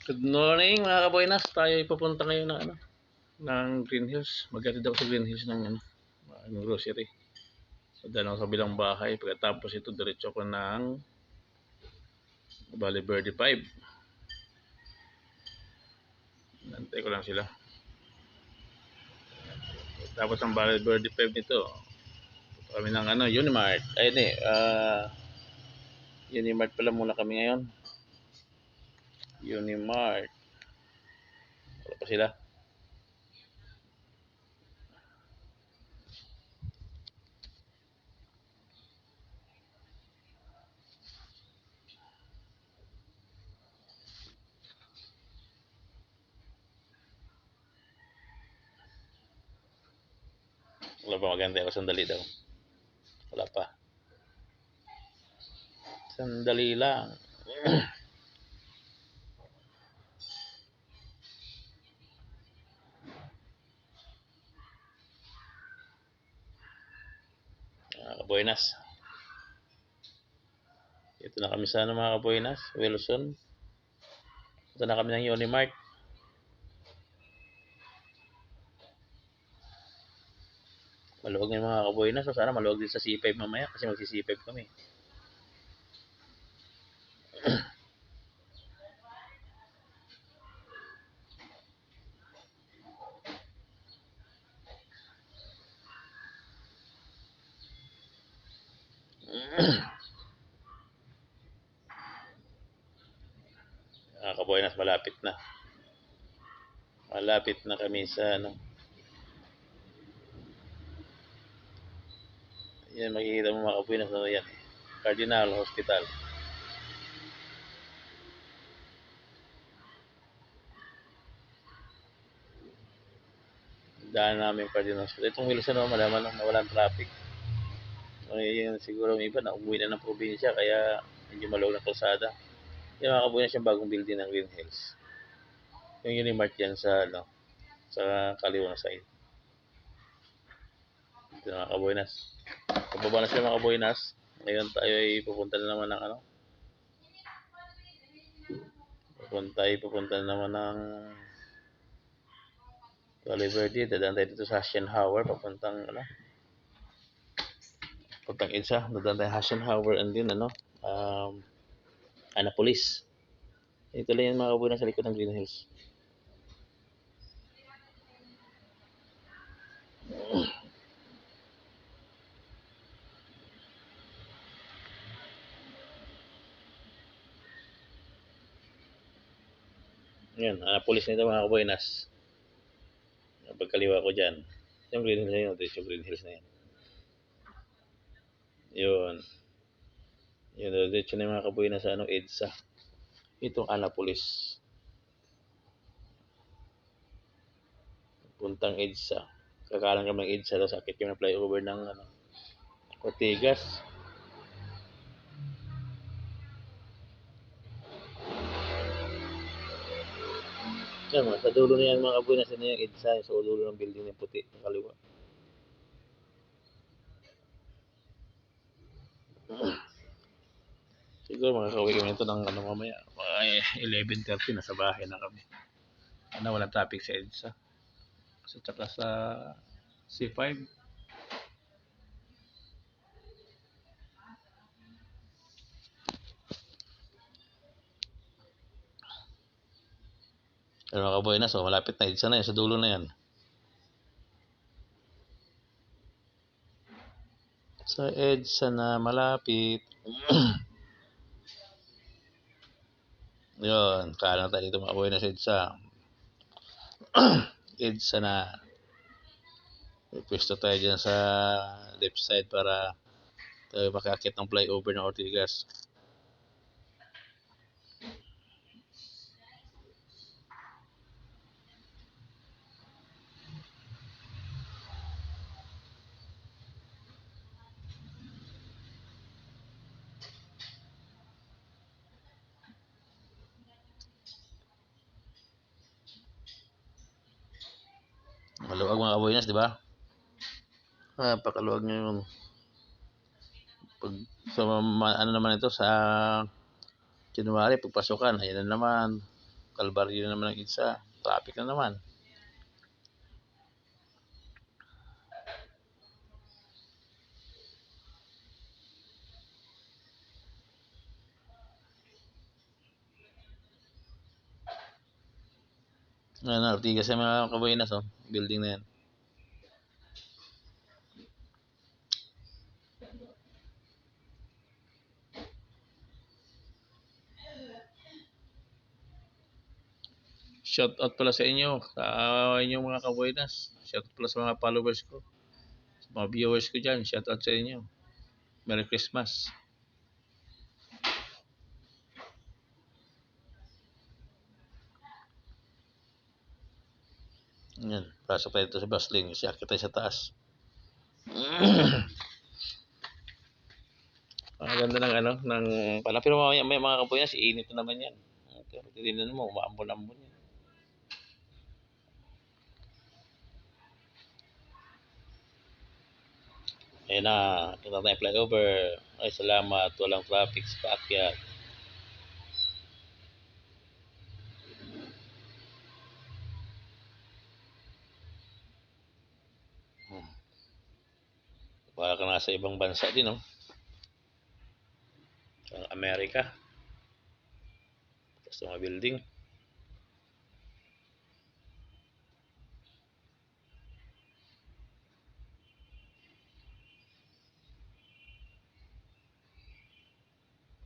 Good morning mga kaboynas. Tayo ipapunta ngayon ng ano ng Green Hills. Magkatid ako sa Green Hills ng ano ng grocery. Padala ako sa bilang bahay. Pagkatapos ito diretso ko ng Valley Verde 5. Nantay ko lang sila. Tapos ang Valley Verde 5 nito. Kami ng ano Unimart. Ayun eh. ah Unimart pala muna kami ngayon. Unimart. Wala pa sila. Wala pa maganda ako sandali daw. Wala pa. Sandali lang. kaboynas. Ito na kami sa ano mga kaboynas, Wilson. Ito na kami ng Unimart. Maluwag yung mga kaboynas. So sana maluwag din sa C5 mamaya kasi magsi C5 kami. Mga kaboynas, malapit na. Malapit na kami sa ano. Yan, makikita mo mga kaboynas ano yan. Cardinal Hospital. Daan namin Cardinal Hospital. Itong Wilson naman, malaman na walang traffic. Ay, yun, siguro may iba na umuwi na ng probinsya kaya medyo maluwag na kalsada. Yung mga kabuyan siyang bagong building ng Green Hills. Yung Unimart yan sa, ano, sa kaliwang side. Ito na mga kabuyanas. Pababa na sila mga kabuyanas. Ngayon tayo ay pupunta na naman ng ano. Pupunta ay pupunta na naman ng Valley Verde. Dadaan tayo dito sa Hasenhauer. Papuntang ano. Papuntang EDSA. Dadaan tayo Hasenhauer and din ano. Um, Anapolis. Ito lang yung mga kabuyan sa likod ng Green Hills. Yan, Anapolis nito mga kabuyanas. Pagkaliwa ko dyan. Yung Green Hills na yun. Yung Green Hills na yan. Yun. Yun, diretso na yung mga kabuhay na sa ano, EDSA. Itong Anapolis. Puntang EDSA. Kakalan kami ng EDSA, tapos sakit kami ng flyover ng ano, Ortigas. Yan, mga sa dulo na mga kabuhay na sa yung EDSA, sa dulo ng building ng puti, ng kaliwa. Siguro makakauwi kami nito ng ano mamaya. Mga 11.30 na sa bahay na kami. Ano, walang traffic sa EDSA. So, tsaka sa C5. Pero mga kaboy na, so malapit na EDSA na yan. Sa dulo na yan. Sa EDSA na malapit. Yun, kala tayo dito mga kaboy na sa EDSA. EDSA na. Pwesto tayo dyan sa left side para tayo makakit ng flyover ng Ortigas. Maluwag mga kaboynas, di ba? Napakaluwag nyo yung pag sa ano naman ito sa January pagpasukan, ayun na naman Kalbaryo na naman ang isa. Traffic na naman. Ano, Ortigas sa mga kabuenas, oh. Building na yan. Shout out pala sa inyo, sa inyong mga kabuenas. Shout out pala sa mga followers ko. Sa mga viewers ko dyan, shout out sa inyo. Merry Christmas. Yan, pasok tayo dito sa bus lane kasi akit tayo sa taas. Ang ganda ng ano, ng pala. Pero mamaya may mga kabuenas, init na naman yan. Pero titignan mo, umaambon-ambon yan. Ayun na, kita tayo flyover. Ay, salamat. Walang traffic sa paakyat. Nasa ibang bansa din, no? Sa Amerika. Tapos mga building.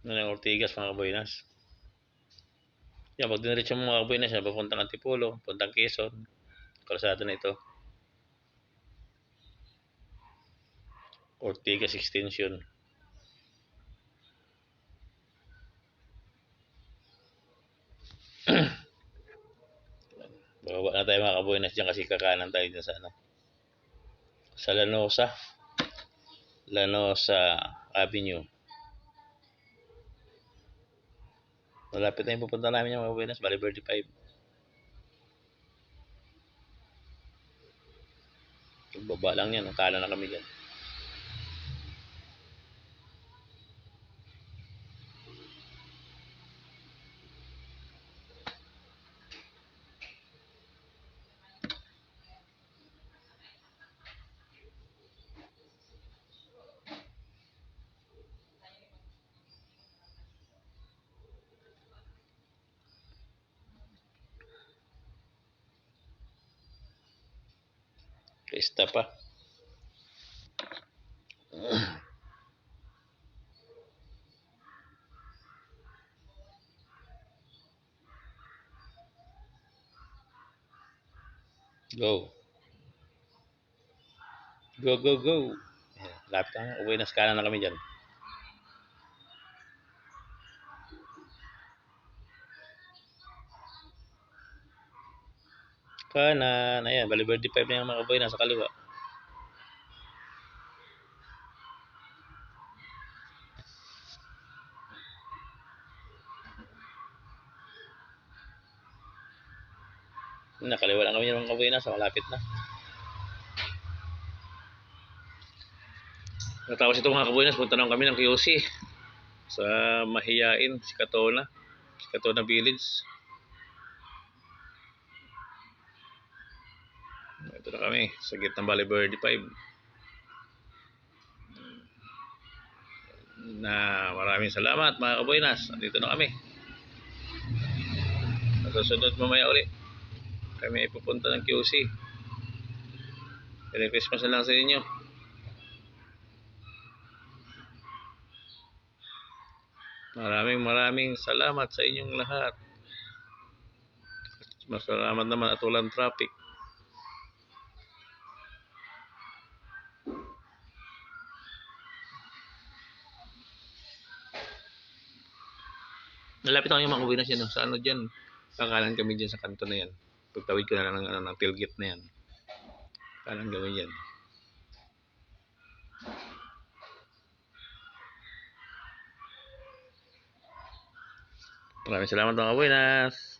na ng Ortigas mga kaboynas. Yan, pag diniretso mo mga kaboynas, yan, papuntang Antipolo, papuntang Quezon, kalsada na ito. Ortigas Extension. Bababa na tayo mga kaboynas dyan kasi kakanan tayo dyan sa ano. Sa Lanosa. Lanosa Avenue. Malapit na yung pupunta namin yung mga buenas, Bali Verde 5. Baba lang yan, nakala na kami dyan. Krista pa. Go. Go, go, go. Lapit na. Uwi na skala na kami dyan. Kanan. Ayan, Bali Verde 5 na yung mga kaboy nasa kaliwa. Nakaliwa lang kami ng mga kaboy nasa malapit na. Natapos ito mga kaboy punta naman kami ng QC sa Mahiyain, si Katona. Si Katona Village. Ito na kami sa gitnang Valley Verde 5. Na maraming salamat mga kaboynas. Andito na kami. Sa susunod mamaya uli. Kami ay pupunta ng QC. Merry Christmas na lang sa inyo. Maraming maraming salamat sa inyong lahat. Masalamat naman at walang traffic. Nalapit ako yung mga uwi na siya no? sa ano dyan. Kakalan kami dyan sa kanto na yan. Pagtawid ko na lang ng, ano, ng tailgate na yan. Kanan gawin yan. Maraming salamat mga buenas.